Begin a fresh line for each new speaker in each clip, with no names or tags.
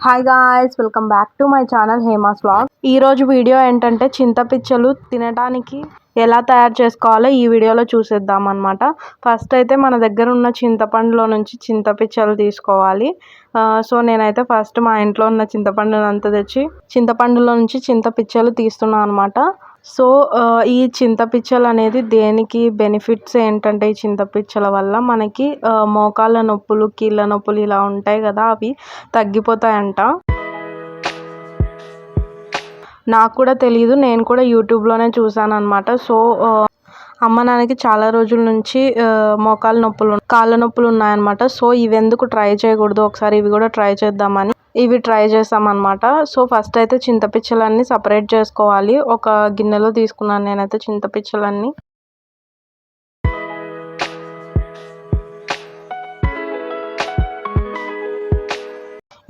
Hi guys welcome back to my channel Hema's vlog ఈ రోజు video ఏంటంటే చింతపిచ్చలు తినడానికి ఎలా తయారు చేసుకోవాలో ఈ వీడియోలో చూసేద్దాం అనమాట ఫస్ట్ అయితే మన దగ్గర ఉన్న చింతపండులో నుంచి చింతపిచ్చలు తీసుకోవాలి. సో నేనైతే ఫస్ట్ మా ఇంట్లో ఉన్న చింతపండునంతా తెచ్చి చింతపండులో నుంచి చింతపిచ్చలు తీస్తున్నాను అనమాట సో ఈ చింతపిచ్చలు అనేది దేనికి బెనిఫిట్స్ ఏంటంటే ఈ చింతపిచ్చల వల్ల మనకి మోకాళ్ళ నొప్పులు కీళ్ళ నొప్పులు ఇలా ఉంటాయి కదా అవి తగ్గిపోతాయంట. నాకు కూడా తెలియదు నేను కూడా యూట్యూబ్లోనే చూసాను అనమాట సో అమ్మ నాన్నకి చాలా రోజుల నుంచి మోకాళ్ళ నొప్పులు కాళ్ళ నొప్పులు ఉన్నాయన్నమాట. సో ఇవి ఎందుకు ట్రై చేయకూడదు? ఒకసారి ఇవి కూడా ట్రై చేద్దామని. ఇవి ట్రై చేసామన్నమాట. సో ఫస్ట్ అయితే చింతపిచ్చలన్నీ సపరేట్ చేసుకోవాలి. ఒక గిన్నెలో తీసుకున్నాను నేనైతే చింతపిచ్చలన్నీ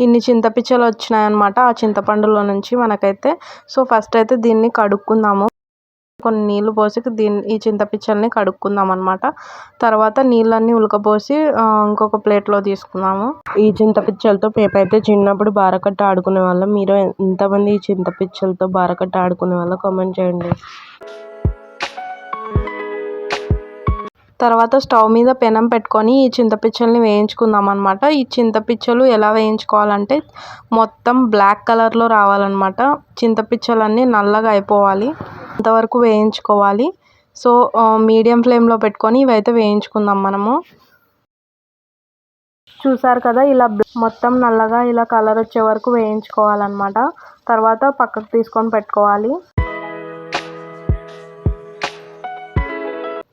ఇన్ని చింతపిచ్చలు వచ్చినాయన్నమాట ఆ చింతపండులో నుంచి మనకైతే. సో ఫస్ట్ అయితే దీన్ని కడుక్కుందాము. కొన్ని నీళ్ళు పోసి దీన్ని ఈ చింతపిచ్చల్ని కడుక్కుందాం అనమాట తర్వాత నీళ్ళన్నీ ఉలకపోసి ఇంకొక ప్లేట్లో తీసుకుందాము. ఈ చింతపిచ్చలతో మేమైతే చిన్నప్పుడు బారకట్ట ఆడుకునే వాళ్ళం. మీరు ఎంతమంది ఈ చింతపిచ్చలతో బారకట్ట ఆడుకునే వాళ్ళ కామెంట్ చేయండి. తర్వాత స్టవ్ మీద పెనం పెట్టుకొని ఈ చింతపిచ్చల్ని వేయించుకుందాం అనమాట ఈ చింతపిచ్చలు ఎలా వేయించుకోవాలంటే మొత్తం బ్లాక్ కలర్లో రావాలన్నమాట. చింతపిచ్చలన్నీ నల్లగా అయిపోవాలి. అంతవరకు వేయించుకోవాలి. సో మీడియం ఫ్లేమ్లో పెట్టుకొని ఇవైతే వేయించుకుందాం మనము. చూసారు కదా ఇలా మొత్తం నల్లగా ఇలా కలర్ వచ్చే వరకు వేయించుకోవాలన్నమాట. తర్వాత పక్కకు తీసుకొని పెట్టుకోవాలి.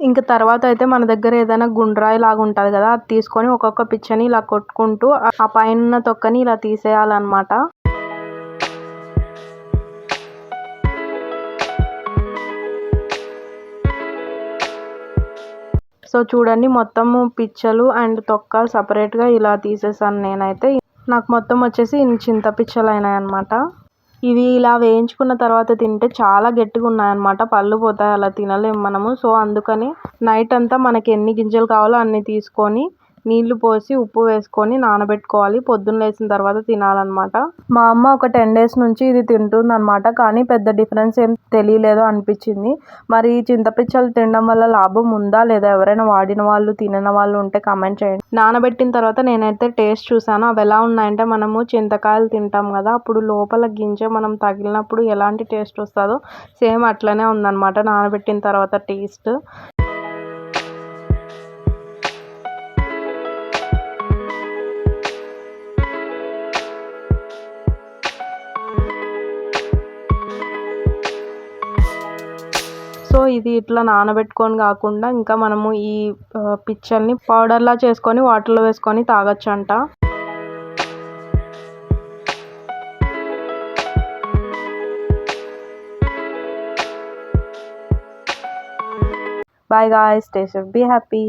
ఇంకా తర్వాత అయితే మన దగ్గర ఏదైనా గుండ్రాయి లాగా ఉంటుంది కదా అది తీసుకొని ఒక్కొక్క పిచ్చని ఇలా కొట్టుకుంటూ ఆ- ఆ పైన ఉన్న తొక్కని ఇలా తీసేయాలన్నమాట. సో చూడండి మొత్తము పిచ్చలు అండ్ తొక్క సపరేట్గా ఇలా తీసేసాను నేనైతే. నాకు మొత్తం వచ్చేసి ఇన్ని చింత పిచ్చలు అయినాయి అనమాట ఇవి ఇలా వేయించుకున్న తర్వాత తింటే చాలా గట్టిగా ఉన్నాయన్నమాట. పళ్ళు పోతాయి అలా తినలేము మనము. సో అందుకని నైట్ అంతా మనకి ఎన్ని గింజలు కావాలో అన్ని తీసుకొని నీళ్ళు పోసి ఉప్పు వేసుకొని నానబెట్టుకోవాలి. పొద్దున్న లేచిన తర్వాత తినాలన్నమాట. మా అమ్మ ఒక టెన్ డేస్ నుంచి ఇది తింటుంది అనమాట కానీ పెద్ద డిఫరెన్స్ ఏం తెలియలేదు అనిపించింది. మరి చింతపిచ్చలు తినడం వల్ల లాభం ఉందా? లేదా ఎవరైనా వాడిన వాళ్ళు తినని వాళ్ళు ఉంటే కామెంట్ చేయండి. నానబెట్టిన తర్వాత నేనైతే టేస్ట్ చూసాను అవి ఎలా ఉన్నాయంటే మనము చింతకాయలు తింటాం కదా అప్పుడు లోపల గింజ మనం తగిలినప్పుడు ఎలాంటి టేస్ట్ వస్తుందో సేమ్ అట్లనే ఉందన్నమాట నానబెట్టిన తర్వాత టేస్ట్ సో ఇది ఇట్లా నానబెట్టుకొని కాకుండా ఇంకా మనము ఈ పిచ్చల్ని పౌడర్లా చేసుకొని వాటర్లో వేసుకొని తాగొచ్చు అంట bye guy stay safe be happy